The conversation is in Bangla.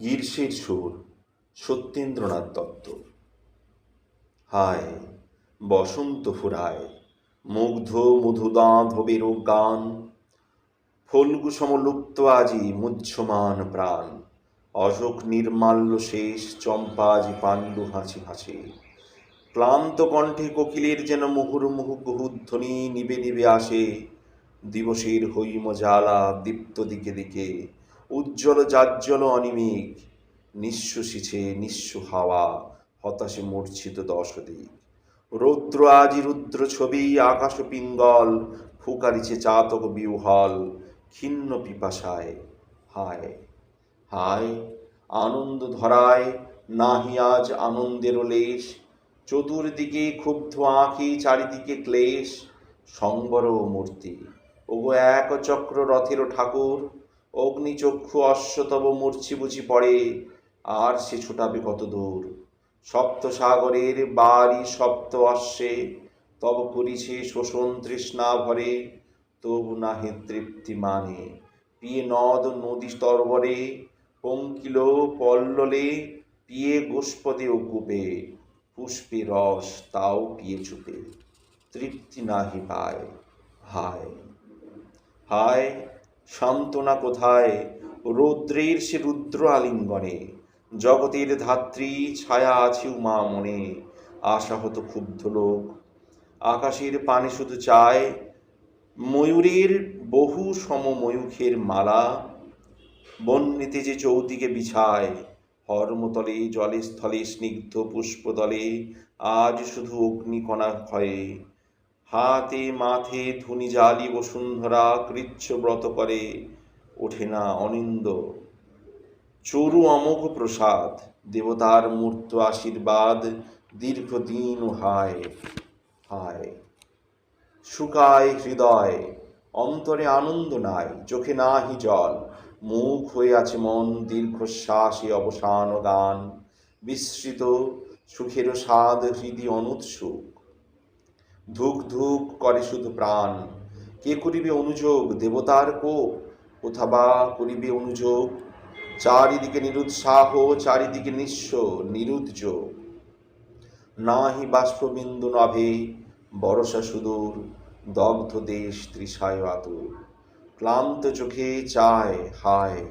গীর্ষের সুর, সত্যেন্দ্রনাথ দত্ত। হায়, বসন্ত ফুরায়, মুগ্ধ মধুদাঁত হবের গান। ফল্গু সমলুপ্ত আজি মুহ্যমান প্রাণ। অশোক নির্মাল্য শেষ, চম্পা আজি পাণ্ডু হাসি হাসি ক্লান্ত কণ্ঠে কোকিলের যেন মুহুর মুহুর্মুহু কুহুধ্বনি নিবে নিবে আসে। দিবসের হৈম জ্বালা দীপ্ত দিকে দিকে। উজ্জ্বল জাজ্জ্বল অনিমিক নিঃশ্বাসিছে নিঃস্ব হাওয়া, হতাশে মূর্ছিত দশদিক রৌদ্র আজি রুদ্র ছবি, আকাশ পিঙ্গল, ফুকারিছে চাতক বিউহল, ক্ষীণ পিপাসায়, হায় হায়, আনন্দ ধরায়, নাহি আজ আনন্দের লেশ, চতুর্দিকে ক্ষুব্ধ আঁখি, চারিদিকে ক্লেশ সংবর মূর্তি। ওগো এক চক্র রথের ঠাকুর অগ্নিচক্ষু অশ্বতব মূর্ছি বুঝি পড়ে, আর সে ছোটাবে কত দূর? সপ্ত সাগরের বাড়ি সপ্ত অশ্বে, তব করিছে শোষণ তৃষ্ণা ভরে, তবু নাহি তৃপ্তি মানে। পিয়ে নদ নদী স্তরবরে, পঙ্কিল পল্ললে, পিয়ে গোষ্পদে ও কূপে পুষ্পে রস তাও পিয়ে চুপে তৃপ্তি নাহি পায়, হায় হায় সান্ত্বনা কোথায়? রৌদ্রের সে রুদ্র আলিঙ্গনে, জগতের ধাত্রী ছায়া আছে উমা মনে, আশাহত ক্ষুব্ধ লোক। আকাশের পানে শুধু চায় ময়ূরের বহু সম ময়ূখের মালা। বন্যিতে যে চৌদিকে বিছায়, হর্মতলে জলে স্থলে স্নিগ্ধ পুষ্পদলে, আজ শুধু অগ্নিকণা ক্ষয়ে। হাতে মাথে ধুনি জালি বসুন্ধরা কৃচ্ছ ব্রত করে, ওঠে না অনিন্দ। চরু অমোঘ প্রসাদ, দেবতার মূর্ত আশীর্বাদ দীর্ঘদিন হায় হায়। শুকায় হৃদয়, অন্তরে আনন্দ নাই, চোখে নাহি জল। মুখ হয়ে আছে মন, দীর্ঘশ্বাসে অবসান গান বিস্মৃত সুখের স্বাদ হৃদি অনুৎসুক। ধুক ধুক করে শুধু প্রাণ। কে করিবে অনুযোগ, দেবতার কোপ? কোথাবা করিবে অনুযোগ? চারিদিকে নিরুৎসাহ, চারিদিকে নিঃস্ব নিরুদ্যোগ নাহি বাষ্পবিন্দু নভে, বরসা সুদূর, দগ্ধ দেশ তৃষায় আতুর। ক্লান্ত চোখে চায়, হায়।